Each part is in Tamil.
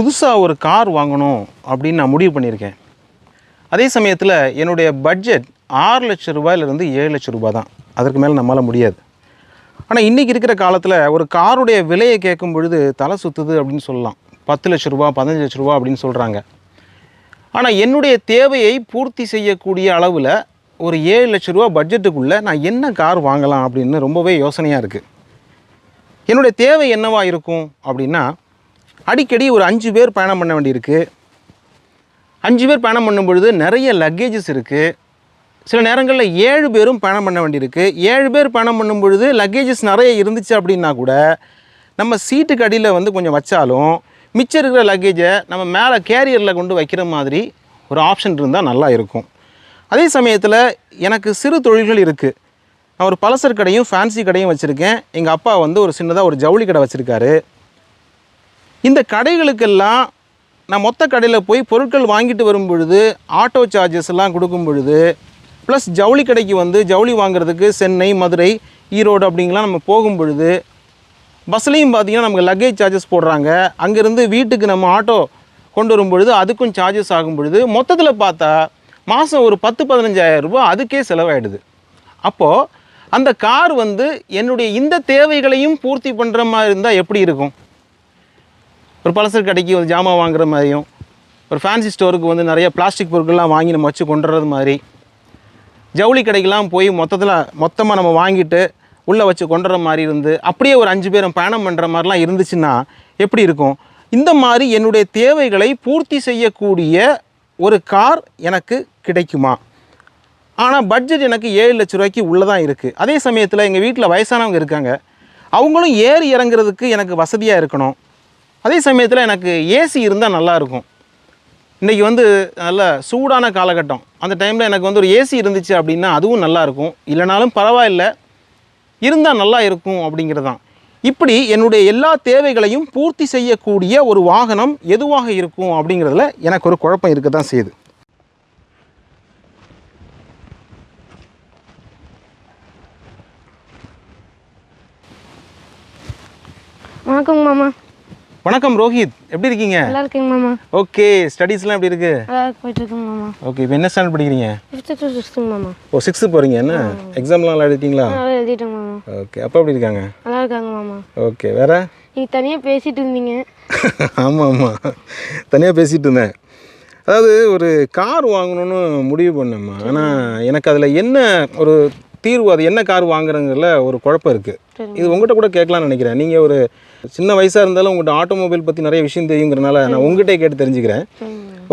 புதுசாக ஒரு கார் வாங்கணும் அப்படின்னு நான் முடிவு பண்ணியிருக்கேன். அதே சமயத்தில் என்னுடைய பட்ஜெட் ஆறு லட்ச ரூபாயிலிருந்து ஏழு லட்ச ரூபாய் தான். அதற்கு மேலே நம்மளால் முடியாது. ஆனால் இன்றைக்கி இருக்கிற காலத்தில் ஒரு காருடைய விலையை கேட்கும் பொழுது தலை சுற்றுது அப்படின்னு சொல்லலாம். பத்து லட்ச ரூபா பதினஞ்சு லட்ச ரூபா அப்படின்னு சொல்கிறாங்க ஆனால் என்னுடைய தேவையை பூர்த்தி செய்யக்கூடிய அளவில் ஒரு ஏழு லட்ச ரூபா பட்ஜெட்டுக்குள்ளே நான் என்ன கார் வாங்கலாம் அப்படின்னு ரொம்பவே யோசனையாக இருக்குது என்னுடைய தேவை என்னவா இருக்கும் அப்படின்னா அடிக்கடி ஒரு அஞ்சு பேர் பயணம் பண்ண வேண்டியிருக்கு. அஞ்சு பேர் பயணம் பண்ணும் பொழுது நிறைய லக்கேஜஸ் இருக்குது சில நேரங்களில் ஏழு பேரும் பயணம் பண்ண வேண்டியிருக்கு. ஏழு பேர் பயணம் பண்ணும் பொழுது லக்கேஜஸ் நிறைய இருந்துச்சு அப்படின்னா கூட நம்ம சீட்டுக்கு அடியில் வந்து கொஞ்சம் வச்சாலும் மிச்சம் இருக்கிற லக்கேஜை நம்ம மேலே கேரியரில் கொண்டு வைக்கிற மாதிரி ஒரு ஆப்ஷன் இருந்தால் நல்லா இருக்கும். அதே சமயத்தில் எனக்கு சிறு தொழில்கள் இருக்குது நான் ஒரு பலசர் கடையும் ஃபேன்சி கடையும் வச்சுருக்கேன். எங்கள் அப்பா வந்து ஒரு சின்னதாக ஒரு ஜவுளி கடை வச்சுருக்காரு. இந்த கடைகளுக்கெல்லாம் நான் மொத்த கடையில் போய் பொருட்கள் வாங்கிட்டு வரும் பொழுது ஆட்டோ சார்ஜஸ் எல்லாம் கொடுக்கும் பொழுது ப்ளஸ் ஜவுளி கடைக்கு வந்து ஜவுளி வாங்குறதுக்கு சென்னை மதுரை ஈரோடு அப்படிங்கலாம் நம்ம போகும் பொழுது பஸ்லேயும் பார்த்தீங்கன்னா நமக்கு லக்கேஜ் சார்ஜஸ் போடுறாங்க. அங்கேருந்து வீட்டுக்கு நம்ம ஆட்டோ கொண்டு வரும் பொழுது அதுக்கும் சார்ஜஸ் ஆகும் பொழுது மொத்தத்தில் பார்த்தா மாதம் ஒரு பத்து பதினஞ்சாயிரம் ரூபாய் அதுக்கே செலவாயிடுது. அப்போது அந்த கார் வந்து என்னுடைய இந்த தேவைகளையும் பூர்த்தி பண்ணுற மாதிரி இருந்தால் எப்படி இருக்கும்? ஒரு பலசர் கடைக்கு வந்து ஜாமான் வாங்குற மாதிரியும் ஒரு ஃபேன்சி ஸ்டோருக்கு வந்து நிறைய பிளாஸ்டிக் பொருட்கள்லாம் வாங்கி நம்ம வச்சு கொண்டுறது மாதிரி. ஜவுளி கடைக்கெல்லாம் போய் மொத்தத்தில் மொத்தமாக நம்ம வாங்கிட்டு உள்ளே வச்சு கொண்டுற மாதிரி இருந்து அப்படியே ஒரு அஞ்சு பேரும் பயணம் பண்ணுற மாதிரிலாம் இருந்துச்சுன்னா எப்படி இருக்கும்? இந்த மாதிரி என்னுடைய தேவைகளை பூர்த்தி செய்யக்கூடிய ஒரு கார் எனக்கு கிடைக்குமா? ஆனால் பட்ஜெட் எனக்கு ஏழு லட்ச ரூபாய்க்கு உள்ளே தான் இருக்குது அதே சமயத்தில் எங்கள் வீட்டில் வயசானவங்க இருக்காங்க. அவங்களும் ஏறி இறங்குறதுக்கு எனக்கு வசதியாக இருக்கணும். அதே சமயத்தில் எனக்கு ஏசி இருந்தால் நல்லாயிருக்கும் இன்றைக்கி வந்து நல்ல சூடான காலகட்டம். அந்த டைமில் எனக்கு வந்து ஒரு ஏசி இருந்துச்சு அப்படின்னா அதுவும் நல்லாயிருக்கும் இல்லைனாலும் பரவாயில்ல. இருந்தால் நல்லா இருக்கும் அப்படிங்கிறது தான் இப்படி என்னுடைய எல்லா தேவைகளையும் பூர்த்தி செய்யக்கூடிய ஒரு வாகனம் எதுவாக இருக்கும் அப்படிங்கிறதுல எனக்கு ஒரு குழப்பம் இருக்க தான் செய்யுது. வணக்கம் மாமா. வணக்கம் ரோஹித். எப்படி இருக்கீங்க? நல்லா இருக்கேங்க மாமா. ஓகே ஸ்டடீஸ்லாம் எப்படி இருக்கு? போயிட்டு இருக்குங்க மாமா. ஓகே இப்போ என்ன ஸ்டாண்டர்ட் படிக்கிறீங்க? ஃபிஃப்த்து டு சிக்ஸ்த்துங்க மாமா. ஓ சிக்ஸ்த்து போகிறீங்க என்ன? எக்ஸாம்லாம் நல்லா எழுதிட்டீங்களா? எழுதிட்டேங்க மாமா. ஓகே அப்பா எப்படி இருக்காங்க? நல்லா இருக்காங்க மாமா. ஓகே வேற? நீங்கள் தனியாக பேசிட்டு இருந்தீங்க. ஆமாம் ஆமாம் தனியாக பேசிகிட்டு இருந்தேன். அதாவது ஒரு கார் வாங்கணும்னு முடிவு பண்ணேம்மா. ஆனால் எனக்கு அதில் என்ன ஒரு தீர்வு அது என்ன கார் வாங்குறதுல ஒரு குழப்பம் இருக்குது. இது உங்கள்கிட்ட கூட கேட்கலாம்னு நினைக்கிறேன். நீங்கள் ஒரு சின்ன வயசாக இருந்தாலும் உங்கள்கிட்ட ஆட்டோமொபைல் பற்றி நிறைய விஷயம் தெரியுங்கிறனால நான் உங்கள்கிட்டே கேட்டு தெரிஞ்சுக்கிறேன்.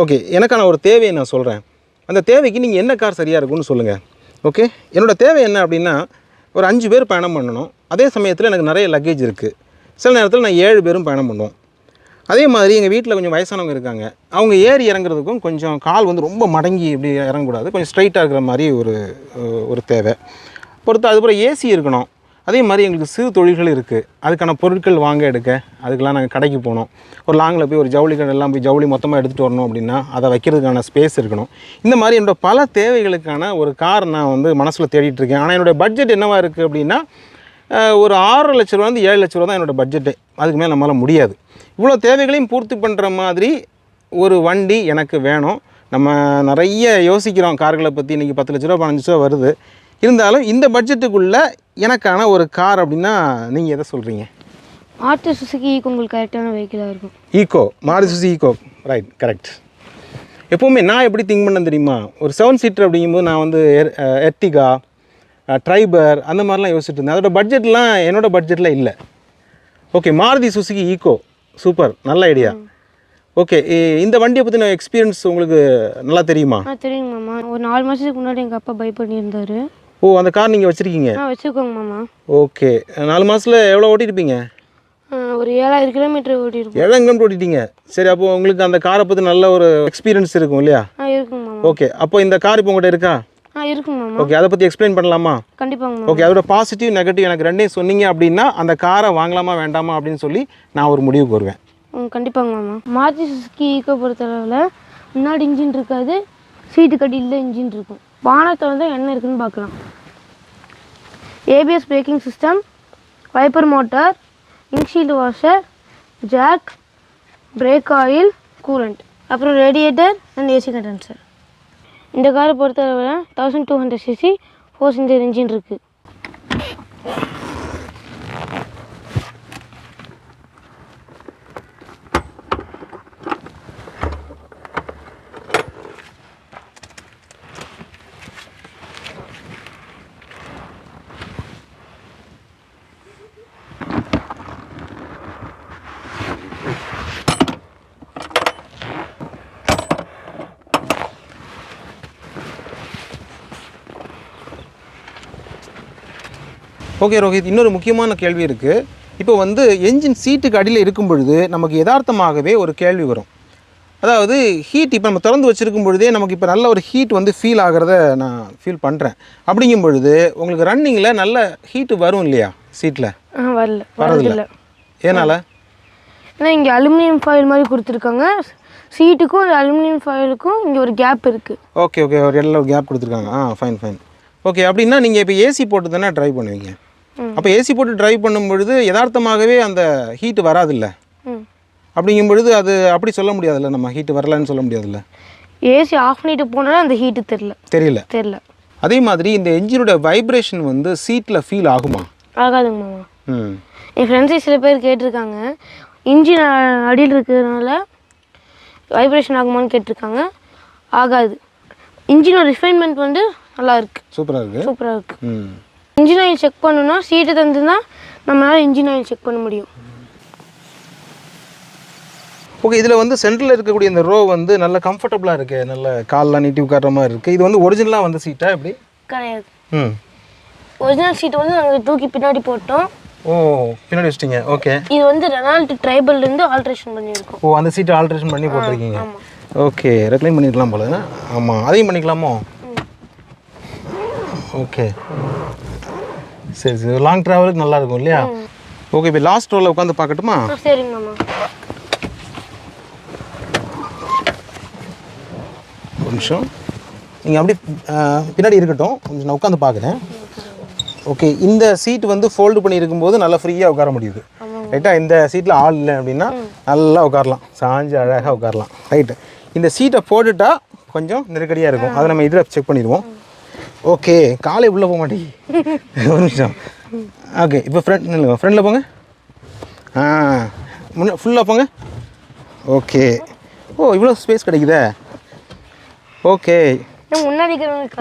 ஓகே எனக்கான ஒரு தேவையை நான் சொல்கிறேன் அந்த தேவைக்கு நீங்கள் என்ன கார் சரியாக இருக்கும்னு சொல்லுங்கள் ஓகே என்னோட தேவை என்ன அப்படின்னா ஒரு அஞ்சு பேர் பயணம் பண்ணணும். அதே சமயத்தில் எனக்கு நிறைய லக்கேஜ் இருக்குது சில நேரத்தில் நான் ஏழு பேரும் பயணம் பண்ணுவோம். அதே மாதிரி எங்கள் வீட்டில் கொஞ்சம் வயசானவங்க இருக்காங்க. அவங்க ஏறி இறங்குறதுக்கும் கொஞ்சம் கால் வந்து ரொம்ப மடங்கி இப்படி இறங்கக்கூடாது. கொஞ்சம் ஸ்ட்ரைட்டாக இருக்கிற மாதிரி ஒரு ஒரு தேவை. பொறுத்து அதுக்கப்புறம் ஏசி இருக்கணும். அதே மாதிரி எங்களுக்கு சிறு தொழில்கள் இருக்குது அதுக்கான பொருட்கள் வாங்க எடுக்க. அதுக்கெல்லாம் நாங்கள் கடைக்கு போனோம். ஒரு லாங்கில் போய் ஒரு ஜவுளி கடையெல்லாம் போய் ஜவுளி மொத்தமாக எடுத்துகிட்டு வரணும் அப்படின்னா அதை வைக்கிறதுக்கான ஸ்பேஸ் இருக்கணும். இந்த மாதிரி என்னோட பல தேவைகளுக்கான ஒரு கார் நான் வந்து மனசில் தேடிட்டு இருக்கேன். ஆனால் என்னோடய பட்ஜெட் என்னவாக இருக்குது அப்படின்னா ஒரு ஆறு லட்ச ரூபாந்து ஏழு லட்ச ரூபா தான் என்னோடய பட்ஜெட்டு அதுக்கு மேலே நம்மளால் முடியாது. இவ்வளோ தேவைகளையும் பூர்த்தி பண்ணுற மாதிரி ஒரு வண்டி எனக்கு வேணும். நம்ம நிறைய யோசிக்கிறோம். கார்களை பற்றி இன்றைக்கி பத்து லட்ச ரூபா பதினஞ்சு ரூபா வருது. இருந்தாலும் இந்த பட்ஜெட்டுக்குள்ளே எனக்கான ஒரு கார் அப்படின்னா நீங்கள் எதை சொல்கிறீங்க ஆர்டி சுசுக்கி உங்களுக்கு கரெக்டான வெஹிக்கிளாக இருக்கும். Eeco Maruti Suzuki Eeco right correct எப்போவுமே நான் எப்படி திங்க் பண்ணேன் தெரியுமா? ஒரு செவன் சீட்டர் அப்படிங்கும்போது நான் வந்து எர்டிகா ட்ரைபர் அந்த மாதிரிலாம் யோசிச்சுட்டு இருந்தேன். அதோட பட்ஜெட்லாம் என்னோட பட்ஜெட்டில் இல்லை. Okay Maruti Suzuki Eeco super நல்ல ஐடியா ஓகே இந்த வண்டியை பற்றின எக்ஸ்பீரியன்ஸ் உங்களுக்கு நல்லா தெரியுமா? தெரியுங்க மாமா ஒரு நாலு மாதத்துக்கு முன்னாடி எங்கள் அப்பா பை பண்ணியிருந்தாரு ஓ அந்த கார் நீங்கள் வச்சுருக்கீங்க? ஆ வச்சுக்கோங்க மாமா. ஓகே. நாலு மாதத்தில் எவ்வளோ ஓட்டியிருப்பீங்க? ஒரு ஏழாயிரம் கிலோமீட்டர் ஓட்டியிருப்போம். ஏழாம் கிலோமீட்டர் ஓட்டிட்டீங்க. சரி அப்போ உங்களுக்கு அந்த காரை பற்றி நல்ல ஒரு எக்ஸ்பீரியன்ஸ் இருக்கும் இல்லையா? ஆ இருக்குங்க மாமா. ஓகே. அப்போ இந்த கார் இப்போ உங்கள்கிட்ட இருக்கா? ஆ இருக்குங்க மாமா. ஓகே அதை பற்றி எக்ஸ்பிளைன் பண்ணலாமா? கண்டிப்பாங்க ஓகே அதோட பாசிட்டிவ் நெகட்டிவ் எனக்கு ரெண்டையும் சொன்னீங்க அப்படின்னா அந்த காரை வாங்கலாமா வேண்டாமா அப்படின்னு சொல்லி நான் ஒரு முடிவுக்கு வருவேன். கண்டிப்பாங்க மாமா. மாருதி சுசுக்கி ஈக்கோ பொறுத்தளவில் முன்னாடி இன்ஜின் இருக்காது சீட்டு கட்டியில் இன்ஜின் இருக்கும். வானத்தை வந்து என்ன இருக்குன்னு பார்க்கலாம். ABS braking system wiper motor windshield washer jack brake oil coolant அப்புறம் ரேடியேட்டர் அண்ட் ஏசி கண்டென்சர் இந்த காரை பொறுத்தளவில் thousand two hundred CC four cylinder engine இருக்குது ஓகே ரோஹித் இன்னொரு முக்கியமான கேள்வி இருக்குது இப்போ வந்து என்ஜின் சீட்டுக்கு அடியில் இருக்கும் பொழுது நமக்கு யதார்த்தமாகவே ஒரு கேள்வி வரும். அதாவது ஹீட் இப்போ நம்ம திறந்து வச்சிருக்கும் பொழுதே நமக்கு இப்போ நல்ல ஒரு ஹீட் வந்து ஃபீல் ஆகிறத நான் ஃபீல் பண்ணுறேன் அப்படிங்கும் பொழுது உங்களுக்கு ரன்னிங்கில் நல்ல ஹீட் வரும் இல்லையா சீட்டில் வரல. வரதில்ல. ஏனால ஏன்னா இங்கே அலுமினியம் ஃபாயில் மாதிரி கொடுத்துருக்காங்க. சீட்டுக்கும் அந்த அலுமினியம் ஃபாயிலுக்கும் இங்கே ஒரு கேப் இருக்குது ஓகே ஓகே. ஒரு ஒரு கேப் கொடுத்துருக்காங்க. ஆ ஃபைன் ஃபைன் ஓகே அப்படின்னா நீங்கள் இப்போ ஏசி போட்டு தானே ட்ரைவ் பண்ணுவீங்க? அப்போ ஏசி போட்டு ட்ரைவ் பண்ணும் பொழுது யதார்த்தமாகவே அந்த ஹீட் வராதில்ல? ம். அப்படிங்கும் பொழுது அது அப்படி சொல்ல முடியாதுல்ல? நம்ம ஹீட் வரலன்னு சொல்ல முடியாதுல்ல? ஏசி ஆஃப் பண்ணிட்டு போனாலும் அந்த ஹீட்டு தெரில தெரியல. தெரில அதே மாதிரி இந்த என்ஜினோட வைப்ரேஷன் வந்து சீட்டில் ஃபீல் ஆகுமா? ஆகாதுங்க மாமா. ம். என் ஃப்ரெண்ட்ஸே சில பேர் கேட்டிருக்காங்க. இன்ஜின் அடியில் இருக்கிறதுனால வைப்ரேஷன் ஆகுமான்னு கேட்டிருக்காங்க. ஆகாது. இன்ஜினோட ரிஃபைன்மெண்ட் வந்து நல்லா இருக்கு. சூப்பராக இருக்குது சூப்பராக இருக்கு. ம். இன்ஜின் ஆயில் செக் பண்ணணும்னா சீட்டை தந்து தான் நம்மளால் இன்ஜின் ஆயில் செக் பண்ண முடியும். ஓகே இதில் வந்து சென்டரில் இருக்கக்கூடிய இந்த ரோ வந்து நல்ல கம்ஃபர்டபுளாக இருக்கு நல்ல கால்லாம் நீட்டி உட்கார்ற மாதிரி இருக்குது இது வந்து ஒரிஜினலாக வந்த சீட்டா எப்படி? கிடையாது. ம். ஒரிஜினல் சீட் வந்து நாங்கள் தூக்கி பின்னாடி போட்டோம். ஓ பின்னாடி வச்சிட்டிங்க. ஓகே இது வந்து ரெனால்ட் ட்ரைபல்லேருந்து ஆல்ட்ரேஷன் பண்ணியிருக்கோம். ஓ அந்த சீட்டை ஆல்ட்ரேஷன் பண்ணி போட்டிருக்கீங்க. ஓகே ரெக்ளைன் பண்ணிருக்கலாம் போல. ஆமாம் அதையும் பண்ணிக்கலாமோ? ஓகே சரி சரி. லாங் ட்ராவலுக்கு நல்லா இருக்கும் இல்லையா? ஓகே இப்போ லாஸ்ட் ரோவில் உட்காந்து பார்க்கட்டுமா? சரிங்க மாமா. ஒரு நிமிஷம். நீங்கள் அப்படியே பின்னாடி இருக்கட்டும். கொஞ்சம் நான் உட்காந்து பார்க்குறேன். ஓகே இந்த சீட் வந்து ஃபோல்டு பண்ணி இருக்கும்போது நல்லா ஃப்ரீயாக உட்கார முடியுது. ரைட்டா இந்த சீட்டில் ஆள் இல்லை அப்படின்னா நல்லா உட்காரலாம். சாஞ்சு அழகாக உட்காரலாம். ரைட்டு இந்த சீட்டை போட்டுட்டா கொஞ்சம் நெருக்கடியாக இருக்கும். அதை நம்ம இதில் செக் பண்ணிடுவோம். ஓகே காலை உள்ளே போக மாட்டேங்கி. ஒரு நிமிஷம். ஓகே இப்போ ஃப்ரண்ட் ஃப்ரண்டில் போங்க. ஆ முன்ன ஃபுல்லாக போங்க. ஓகே. ஓ இவ்வளோ ஸ்பேஸ் கிடைக்குதே. ஓகே. முன்னாடி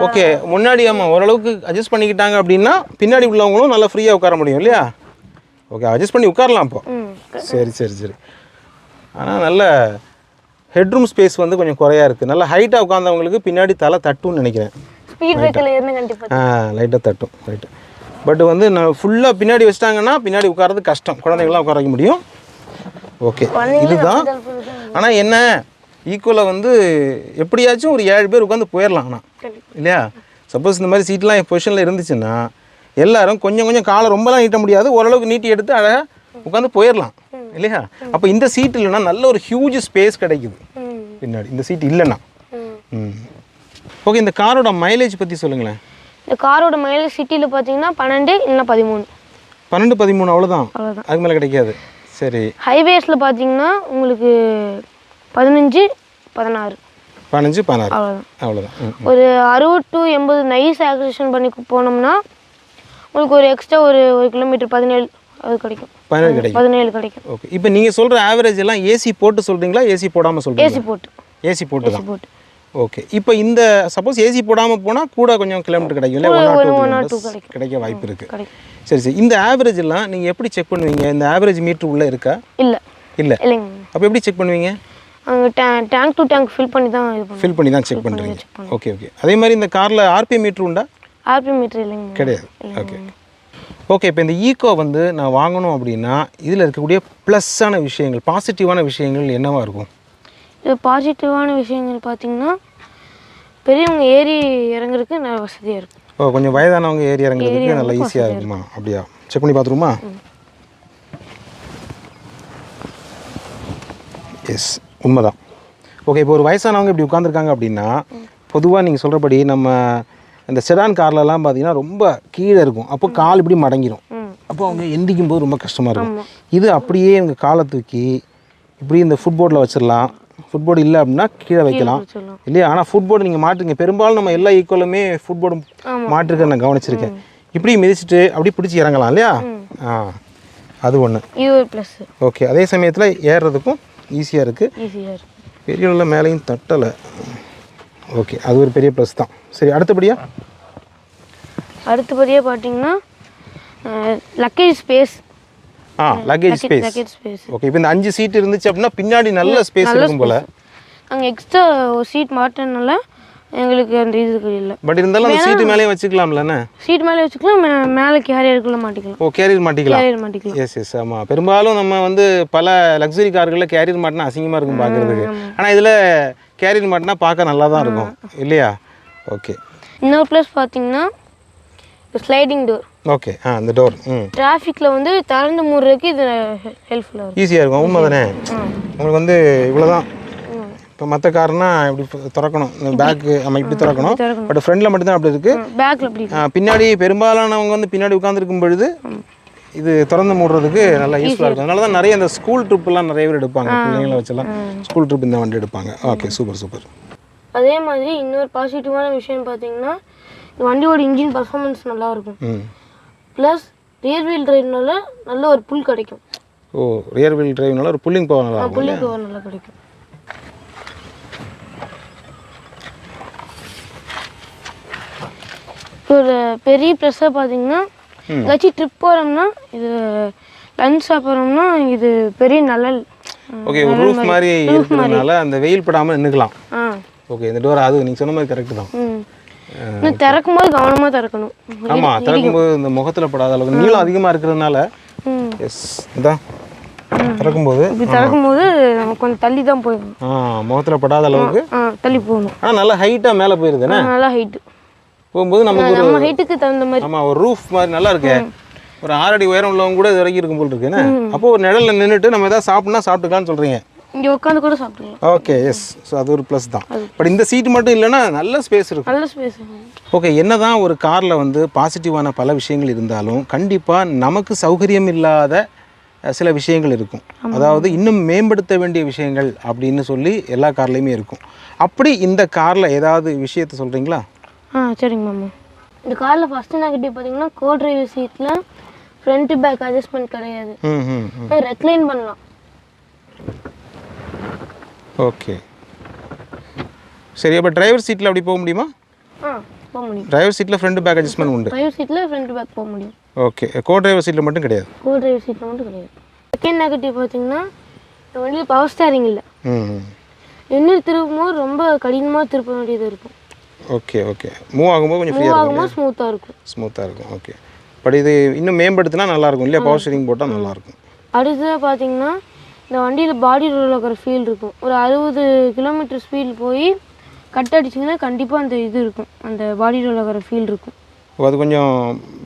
ஓகே முன்னாடி ஆமாம் ஓரளவுக்கு அட்ஜஸ்ட் பண்ணிக்கிட்டாங்க அப்படின்னா பின்னாடி உள்ளவங்களும் நல்லா ஃப்ரீயாக உட்கார முடியும் இல்லையா? ஓகே அட்ஜஸ்ட் பண்ணி உட்காரலாம் இப்போ. சரி சரி சரி. ஆனால் நல்ல ஹெட்ரூம் ஸ்பேஸ் வந்து கொஞ்சம் குறையா இருக்குது நல்லா ஹைட்டாக உட்காந்தவங்களுக்கு பின்னாடி தலை தட்டும்னு நினைக்கிறேன். ஸ்பீட் பிரேக்கில் இருந்து கண்டிப்பாக ஆ லைட்டாக தட்டும் ரைட்டு பட் வந்து நான் ஃபுல்லாக பின்னாடி வச்சிட்டாங்கன்னா பின்னாடி உட்கார்றது கஷ்டம். குழந்தைங்களாம் உட்கார வைக்க முடியும். ஓகே இதுதான். ஆனால் என்ன ஈக்குவலாக வந்து எப்படியாச்சும் ஒரு ஏழு பேர் உட்காந்து போயிடலாம் ஆனால் இல்லையா? சப்போஸ் இந்த மாதிரி சீட்லாம் என் பொசிஷனில் இருந்துச்சுன்னா எல்லாரும் கொஞ்சம் கொஞ்சம் காலை ரொம்பலாம் நீட்ட முடியாது. ஓரளவுக்கு நீட்டி எடுத்து அழகாக உட்காந்து போயிடலாம் இல்லையா? அப்போ இந்த சீட் இல்லைன்னா நல்ல ஒரு ஹியூஜ் ஸ்பேஸ் கிடைக்குது. பின்னாடி. இந்த சீட் இல்லைன்னா. ம். ஓகே இந்த காரோட மைலேஜ் பற்றி சொல்லுங்களேன். இந்த காரோட மைலேஜ் சிட்டியில் பார்த்தீங்கன்னா பன்னெண்டு இல்லைன்னா பதிமூணு. பன்னெண்டு பதிமூணு அவ்வளோதான் அதுக்கு மேலே கிடைக்காது. சரி. ஹைவேஸில் பார்த்தீங்கன்னா உங்களுக்கு பதினஞ்சு பதினாறு. பதினஞ்சு பதினாறு. அவ்வளோதான் அவ்வளோதான் ஒரு அறுபது டு எண்பது நைஸ் ஆக்சிலேஷன் பண்ணி போனோம்னா உங்களுக்கு ஒரு எக்ஸ்ட்ரா ஒரு ஒரு கிலோமீட்டர் பதினேழு அது கிடைக்கும். பதினேழு கிடைக்கும். பதினேழு கிடைக்கும். ஓகே இப்போ நீங்கள் சொல்கிற ஆவரேஜ் எல்லாம் ஏசி போட்டு சொல்கிறீங்களா ஏசி போடாமல் ஏசி சொல்கிறீங்களா போட்டு. ஏசி போட்டு தான் போட்டு. ஓகே இப்போ இந்த சப்போஸ் ஏசி போடாமல் போனால் கூட கொஞ்சம் கிலோமீட்டர் கிடைக்கும் இல்லை ஒன் ஆர் டூ கிடைக்க வாய்ப்பு இருக்குது சரி சரி. இந்த ஆவரேஜ் எல்லாம் நீங்கள் எப்படி செக் பண்ணுவீங்க? இந்த ஆவரேஜ் மீட்டர் உள்ளே இருக்கா? இல்லை. இல்லை. இல்லைங்க. அப்போ எப்படி செக் பண்ணுவீங்க? டேங்க் டு டேங்க் ஃபில் பண்ணி தான் இது ஃபில் பண்ணி தான் செக் பண்ணுறீங்க ஓகே ஓகே அதே மாதிரி இந்த காரில் ஆர்பிஎம் மீட்டர் உண்டா? ஆர்பி மீட்டர் இல்லைங்க. கிடையாது. ஓகே ஓகே இப்போ இந்த ஈகோ வந்து நான் வாங்கணும் அப்படின்னா இதில் இருக்கக்கூடிய ப்ளஸ்ஸான விஷயங்கள் பாசிட்டிவான விஷயங்கள் என்னவா இருக்கும்? பாசிட்டிவான விஷயங்கள் பார்த்தீங்கன்னா பெரியவங்க ஏறி இறங்குறதுக்கு நல்ல வசதியாக இருக்கும். ஓ கொஞ்சம் வயதானவங்க ஏறி இறங்குறதுக்கு நல்லா ஈஸியாக இருக்குமா? அப்படியா? செக் பண்ணி பார்த்துருமா எஸ் உண்மைதான். ஓகே இப்போ ஒரு வயசானவங்க இப்படி உட்காந்துருக்காங்க அப்படின்னா பொதுவாக நீங்கள் சொல்கிறபடி நம்ம இந்த செடான் கார்லலாம் பார்த்தீங்கன்னா ரொம்ப கீழே இருக்கும். அப்போ கால் இப்படி மடங்கிடும் அப்போ அவங்க எந்திக்கும் போது ரொம்ப கஷ்டமாக இருக்கும். இது அப்படியே அவங்க காலை தூக்கி இப்படி இந்த ஃபுட்போர்டில் வச்சிடலாம் ஃபுட்போர்டு இல்லை அப்படின்னா கீழே வைக்கலாம். இல்லையா? ஆனால் ஃபுட்போர்டு நீங்கள் மாட்டுங்க. பெரும்பாலும் நம்ம எல்லா ஈக்குவலுமே ஃபுட்போர்டு மாட்டிருக்க நான் கவனிச்சிருக்கேன். இப்படி மிதிச்சிட்டு அப்படி பிடிச்சி இறங்கலாம் இல்லையா? ஆ அது ஒன்று ப்ளஸ் ஓகே அதே சமயத்தில் ஏறுறதுக்கும் ஈஸியாக இருக்குது பெரிய உள்ள மேலேயும் தட்டலை. ஓகே அது ஒரு பெரிய ப்ளஸ் தான். சரி அடுத்தபடியா? அடுத்தபடியாக பார்த்தீங்கன்னா லக்கேஜ் ஸ்பேஸ் ஆ லக்கேஜ் ஸ்பேஸ் ஓகே இப்போ இந்த அஞ்சு சீட் இருந்துச்சு அப்படின்னா பின்னாடி நல்ல ஸ்பேஸ் இருக்கும் போல. நாங்கள் எக்ஸ்ட்ரா ஒரு சீட் மாட்டினால எங்களுக்கு அந்த இது இல்லை. பட் இருந்தாலும் அந்த சீட்டு மேலேயும் வச்சுக்கலாம்லண்ணே சீட் மேலே வச்சுக்கலாம் மேலே கேரியருக்குள்ளே மாட்டிக்கலாம். ஓ கேரியர் மாட்டிக்கலாம். கேரியர் மாட்டிக்கலாம். எஸ் எஸ் ஆமாம் பெரும்பாலும் நம்ம வந்து பல லக்ஸரி கார்களில் கேரியர் மாட்டினா அசிங்கமாக இருக்கும் பார்க்குறதுக்கு ஆனால் இதில் கேரியர் மாட்டினா பார்க்க நல்லா தான் இருக்கும் இல்லையா? ஓகே இன்னொரு ப்ளஸ் பார்த்தீங்கன்னா ஸ்லைடிங் டோர் ஓகே ஆ இந்த டோர் ம் டிராஃபிக்கில் வந்து திறந்து மூடுறதுக்கு இது ஹெல்ப்ஃபுல்லாக இருக்கும். ஈஸியாக இருக்கும் உண்மை தானே? உங்களுக்கு வந்து இவ்வளோ தான் இப்போ மற்ற கார்னா இப்படி திறக்கணும். இந்த பேக்கு நம்ம இப்படி திறக்கணும். பட் ஃப்ரண்டில் மட்டும்தான் அப்படி இருக்குது பேக்கில் அப்படி பின்னாடி பெரும்பாலானவங்க வந்து பின்னாடி உட்காந்துருக்கும் பொழுது இது திறந்து மூடுறதுக்கு நல்லா யூஸ்ஃபுல்லாக இருக்கும். அதனால தான் நிறைய இந்த ஸ்கூல் ட்ரிப்லாம் நிறைய பேர் எடுப்பாங்க. பிள்ளைங்களை வச்செல்லாம். ஸ்கூல் ட்ரிப் இந்த வண்டி எடுப்பாங்க. ஓகே சூப்பர் சூப்பர் அதே மாதிரி இன்னொரு பாசிட்டிவான விஷயம் பார்த்தீங்கன்னா வண்டியோட இன்ஜின் பர்ஃபார்மன்ஸ் நல்லா இருக்கும் ப்ளஸ் ரியர் வீல் டிரைவ்னால நல்ல ஒரு புல் கிடைக்கும். ஓ ரியர் வீல் டிரைவ்னால ஒரு புல்லிங் பவர் நல்லா புல்லிங் பவர் நல்லா கிடைக்கும். ஒரு பெரிய ப்ளஸ்ஸாக பார்த்தீங்கன்னா ஏதாச்சும் ட்ரிப் போகிறோம்னா இது லஞ்ச் சாப்பிட்றோம்னா இது பெரிய நல்லல். ஓகே ஒரு ரூஃப் மாதிரி. இருக்கிறதுனால அந்த வெயில் படாமல் நின்றுக்கலாம் ஓகே இந்த டோர் அது நீங்கள் சொன்ன மாதிரி கரெக்டு தான். இன்னும் திறக்கும் போது கவனமாக திறக்கணும் ஆமாம் திறக்கும்போது இந்த முகத்தில் படாத அளவுக்கு நீளம் அதிகமாக இருக்கிறதுனால எஸ் இதான் திறக்கும்போது இப்படி திறக்கும் போது நம்ம கொஞ்சம் தள்ளி தான் போயிடணும் ஆ முகத்தில் படாத அளவுக்கு? தள்ளி போகணும். ஆனால் நல்லா ஹைட்டாக மேலே போயிருதுண்ணே நல்லா ஹைட்டு போகும்போது நமக்கு நம்ம ஹைட்டுக்கு தகுந்த மாதிரி. ஆமாம் ஒரு ரூஃப் மாதிரி நல்லா இருக்கே. ஒரு ஆறடி உயரம் உள்ளவங்க கூட இது வரைக்கும் இருக்கும் போல் இருக்குண்ணே அப்போ ஒரு நிழல்ல நின்றுட்டு நம்ம ஏதாவது சாப்பிட்னா சாப்பிட்டுக்கலாம்னு சொல்கிறீங்க இங்கே உட்காந்து கூட சாப்பிட்டுக்கலாம் ஓகே எஸ் ஸோ அது ஒரு ப்ளஸ் தான். பட் இந்த சீட் மட்டும் இல்லைன்னா நல்ல ஸ்பேஸ் இருக்கும். நல்ல ஸ்பேஸ் ஓகே என்னதான் ஒரு காரில் வந்து பாசிட்டிவான பல விஷயங்கள் இருந்தாலும் கண்டிப்பாக நமக்கு சௌகரியம் இல்லாத சில விஷயங்கள் இருக்கும். அதாவது இன்னும் மேம்படுத்த வேண்டிய விஷயங்கள் அப்படின்னு சொல்லி எல்லா கார்லேயுமே இருக்கும். அப்படி இந்த காரில் ஏதாவது விஷயத்தை சொல்கிறீங்களா ஆ சரிங்க மாமா. இந்த காரில் ஃபஸ்ட்டு நெகட்டிவ் பார்த்தீங்கன்னா கோ டிரைவர் சீட்டில் ஃப்ரண்ட் பேக் அட்ஜஸ்ட்மெண்ட் கிடையாது. ரெக்ளைன் பண்ணலாம். ஓகே. சரி அப்போ டிரைவர் சீட்டில் அப்படி போக முடியுமா? ஆ போக முடியும். டிரைவர் சீட்டில் ஃப்ரண்ட் பேக் அட்ஜஸ்ட்மெண்ட் உண்டு. டிரைவர் சீட்டில் ஃப்ரண்ட் பேக் போக முடியும். ஓகே. கோ டிரைவர் சீட்டில் மட்டும் கிடையாது? கோ டிரைவர் சீட்டில் மட்டும் கிடையாது. செகண்ட் நெகட்டிவ் பார்த்தீங்கன்னா வண்டியில் பவர் ஸ்டேரிங் இல்லை. ம் ம் என்ன திருப்பும் போது ரொம்ப கடினமாக திருப்ப வேண்டியது இருக்கும். Okay okay. மூவ் ஆகும்போது கொஞ்சம் மூவ் ஆகும்போது ஸ்மூத்தாக இருக்கும். ஸ்மூத்தாக இருக்கும் ஓகே. பட் இது இன்னும் மேம்படுத்தினா நல்லாயிருக்கும் இல்லையா? பவர் ஸ்டீரிங் போட்டால் நல்லாயிருக்கும் அடுத்தது பார்த்தீங்கன்னா இந்த வண்டியில் பாடி ரோல் ஆகிற ஃபீல் இருக்கும். ஒரு அறுபது கிலோமீட்டர் ஸ்பீட் போய் கட் அடிச்சிங்கன்னா கண்டிப்பாக அந்த இது இருக்கும். அந்த பாடி ரோல் ஆகிற ஃபீல் இருக்கும். அது கொஞ்சம்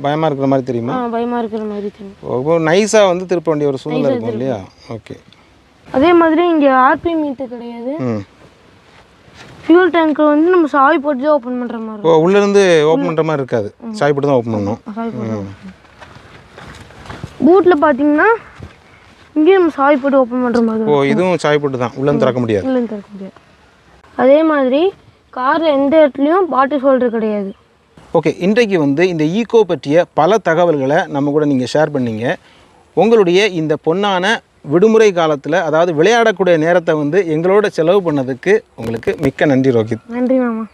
பயமாக இருக்கிற மாதிரி தெரியுமா? பயமாக இருக்கிற மாதிரி தெரியும். நைஸாக வந்து திருப்ப வேண்டிய ஒரு சூழ்நிலை இருக்கும் இல்லையா? ஓகே அதே மாதிரி இங்கே ஆர்பி மீட்டு கிடையாது. ஃபியூல் டேங்க்கை வந்து நம்ம சாவி போட்டு தான் ஓப்பன் பண்ணுற மாதிரி ஓ உள்ளேருந்து ஓப்பன் பண்ணுற மாதிரி இருக்காது. சாய் போட்டு தான் ஓப்பன் பண்ணணும். பூட்டில் பார்த்தீங்கன்னா இங்கேயும் சாவி போட்டு ஓப்பன் பண்ணுற மாதிரி ஓ இதுவும் சாய் போட்டு தான் உள்ளேருந்து திறக்க முடியாது. இல்லை திறக்க முடியாது. அதே மாதிரி காரில் எந்த இடத்துலையும் பாட்டில் ஹோல்டர் கிடையாது. ஓகே இன்றைக்கு வந்து இந்த ஈகோ பற்றிய பல தகவல்களை நம்ம கூட நீங்கள் ஷேர் பண்ணீங்க. உங்களுடைய இந்த பொன்னான விடுமுறை காலத்தில் அதாவது விளையாடக்கூடிய நேரத்தை வந்து எங்களோட செலவு பண்ணதுக்கு உங்களுக்கு மிக்க நன்றி ரோஹித். நன்றி மாமா.